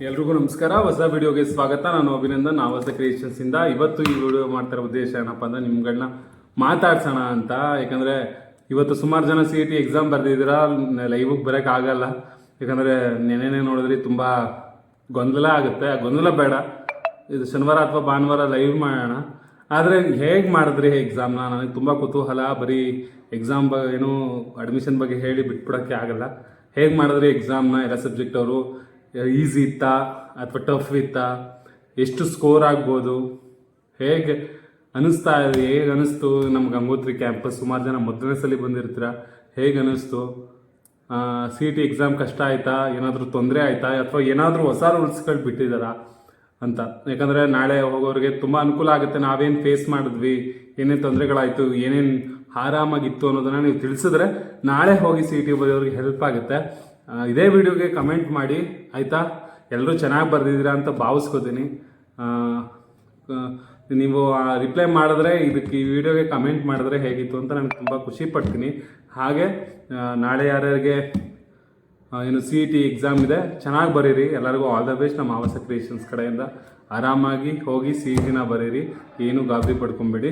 ಎಲ್ರಿಗೂ ನಮಸ್ಕಾರ. ಹೊಸ ವಿಡಿಯೋಗೆ ಸ್ವಾಗತ. ನಾನು ಅಭಿನಂದನ್ ಆವಸ ಕ್ರಿಯೇಷನ್ಸ್ ಇಂದ. ಇವತ್ತು ಈ ವಿಡಿಯೋ ಮಾಡ್ತಿರೋ ಉದ್ದೇಶ ಏನಪ್ಪ ಅಂದ್ರೆ ನಿಮ್ಗಳನ್ನ ಮಾತಾಡ್ಸೋಣ ಅಂತ. ಯಾಕಂದ್ರೆ ಇವತ್ತು ಸುಮಾರು ಜನ ಸಿ ಟಿ ಎಕ್ಸಾಮ್ ಬರ್ದಿದ್ದೀರಾ ಲೈವ್ಗೆ ಬರಕ್ ಆಗಲ್ಲ. ಯಾಕಂದ್ರೆ ನೆನೆನೆ ನೋಡಿದ್ರಿ ತುಂಬಾ ಗೊಂದಲ ಆಗುತ್ತೆ. ಆ ಗೊಂದಲ ಬೇಡ. ಇದು ಶನಿವಾರ ಅಥವಾ ಭಾನುವಾರ ಲೈವ್ ಮಾಡೋಣ. ಆದರೆ ಹೇಗೆ ಮಾಡಿದ್ರಿ ಎಕ್ಸಾಮ್ನ ನನಗೆ ತುಂಬ ಕುತೂಹಲ. ಬರೀ ಎಕ್ಸಾಮ್ ಬ ಏನು ಅಡ್ಮಿಷನ್ ಬಗ್ಗೆ ಹೇಳಿ ಬಿಟ್ಬಿಡೋಕ್ಕೆ ಆಗಲ್ಲ. ಹೇಗೆ ಮಾಡಿದ್ರಿ ಎಕ್ಸಾಮ್ನ ಎಲ್ಲ ಸಬ್ಜೆಕ್ಟ್ ಅವರು ಈಸಿ ಇತ್ತಾ ಅಥವಾ ಟಫ್ ಇತ್ತಾ? ಎಷ್ಟು ಸ್ಕೋರ್ ಆಗ್ಬೋದು? ಹೇಗೆ ಅನಿಸ್ತಾ ಇದೆ? ಹೇಗೆ ಅನಿಸ್ತು ನಮ್ಮ ಗಂಗೋತ್ರಿ ಕ್ಯಾಂಪಸ್ ಸುಮಾರು ಜನ ಮೊದಲನೇ ಸಲ ಬಂದಿರ್ತೀರ? ಹೇಗೆ ಅನಿಸ್ತು? ಸಿ ಟಿ ಎಕ್ಸಾಮ್ ಕಷ್ಟ ಆಯ್ತಾ? ಏನಾದರೂ ತೊಂದರೆ ಆಯ್ತಾ? ಅಥವಾ ಏನಾದರೂ ಹೊಸ ರೂಲ್ಸ್ಗಳು ಬಿಟ್ಟಿದ್ದಾರಾ ಅಂತ? ಯಾಕಂದರೆ ನಾಳೆ ಹೋಗೋರಿಗೆ ತುಂಬ ಅನುಕೂಲ ಆಗುತ್ತೆ. ನಾವೇನು ಫೇಸ್ ಮಾಡಿದ್ವಿ? ಏನೇನು ತೊಂದರೆಗಳಾಯಿತು? ಏನೇನು ಆರಾಮಾಗಿತ್ತು ಅನ್ನೋದನ್ನ ನೀವು ತಿಳಿಸಿದ್ರೆ ನಾಳೆ ಹೋಗಿ ಸಿ ಟಿ ಬರೆಯೋರಿಗೆ ಹೆಲ್ಪ್ ಆಗುತ್ತೆ. ಇದೇ ವಿಡಿಯೋಗೆ ಕಮೆಂಟ್ ಮಾಡಿ, ಆಯಿತಾ? ಎಲ್ಲರೂ ಚೆನ್ನಾಗಿ ಬರೆದಿದ್ದೀರಾ ಅಂತ ಭಾವಿಸ್ಕೋತೀನಿ. ನೀವು ರಿಪ್ಲೈ ಮಾಡಿದ್ರೆ, ಇದಕ್ಕೆ ಈ ವಿಡಿಯೋಗೆ ಕಮೆಂಟ್ ಮಾಡಿದ್ರೆ ಹೇಗಿತ್ತು ಅಂತ ನನಗೆ ತುಂಬ ಖುಷಿ ಪಡ್ತೀನಿ. ಹಾಗೆ ನಾಳೆ ಯಾರ್ಯಾರಿಗೆ ಏನು ಸಿ ಇ ಟಿ ಎಕ್ಸಾಮ್ ಇದೆ, ಚೆನ್ನಾಗಿ ಬರೀರಿ. ಎಲ್ಲರಿಗೂ ಆಲ್ ದ ಬೆಸ್ಟ್ ನಮ್ಮ ಆವಾಸ ಕ್ರಿಯೇಷನ್ಸ್ ಕಡೆಯಿಂದ. ಆರಾಮಾಗಿ ಹೋಗಿ ಸಿ ಇ ಟಿನ ಬರೀರಿ. ಏನು ಗಾಬರಿ ಪಡ್ಕೊಂಬೇಡಿ.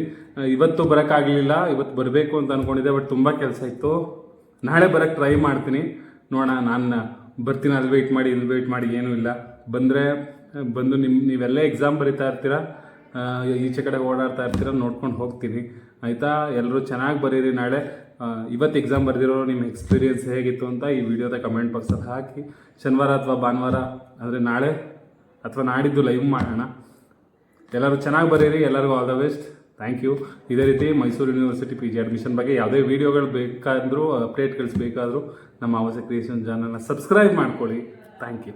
ಇವತ್ತು ಬರೋಕ್ಕಾಗಲಿಲ್ಲ, ಇವತ್ತು ಬರಬೇಕು ಅಂತ ಅಂದ್ಕೊಂಡಿದ್ದೆ ಬಟ್ ತುಂಬ ಕೆಲಸ ಇತ್ತು. ನಾಳೆ ಬರೋಕ್ಕೆ ಟ್ರೈ ಮಾಡ್ತೀನಿ. ನೋಡೋಣ, ನಾನು ಬರ್ತೀನಿ, ಅಲ್ಲಿ ವೆಯ್ಟ್ ಮಾಡಿ, ಇಲ್ಲಿ ವೆಯ್ಟ್ ಮಾಡಿ, ಏನೂ ಇಲ್ಲ. ಬಂದರೆ, ಬಂದು ನಿಮ್ಮ ನೀವೆಲ್ಲ ಎಕ್ಸಾಮ್ ಬರಿತಾ ಇರ್ತೀರಾ ಈಚೆ ಕಡೆ ಓಡಾಡ್ತಾ ಇರ್ತೀರ, ನೋಡ್ಕೊಂಡು ಹೋಗ್ತೀನಿ. ಆಯಿತಾ? ಎಲ್ಲರೂ ಚೆನ್ನಾಗಿ ಬರೀರಿ ನಾಳೆ. ಇವತ್ತು ಎಕ್ಸಾಮ್ ಬರೆದಿರೋ ನಿಮ್ಮ ಎಕ್ಸ್ಪೀರಿಯನ್ಸ್ ಹೇಗಿತ್ತು ಅಂತ ಈ ವಿಡಿಯೋದ ಕಮೆಂಟ್ ಬಾಕ್ಸಲ್ಲಿ ಹಾಕಿ. ಶನಿವಾರ ಅಥವಾ ಭಾನುವಾರ ಅಂದರೆ ನಾಳೆ ಅಥವಾ ನಾಡಿದ್ದು ಲೈವ್ ಮಾಡೋಣ. ಎಲ್ಲರೂ ಚೆನ್ನಾಗಿ ಬರೀರಿ, ಎಲ್ಲರಿಗೂ all the best thank you ಇದೇ ರೀತಿ Mysuru university P G admission ಬಗ್ಗೆ ಯಾವುದೇ ವೀಡಿಯೋಗಳು ಬೇಕಾದರೂ ಅಪ್ಡೇಟ್ಗಳು ಬೇಕಾದರೂ ನಮ್ಮ ಆವಾಸ ಕ್ರಿಯೇಷನ್ ಚಾನಲ್ನ ಸಬ್ಸ್ಕ್ರೈಬ್ ಮಾಡ್ಕೊಳ್ಳಿ. Thank you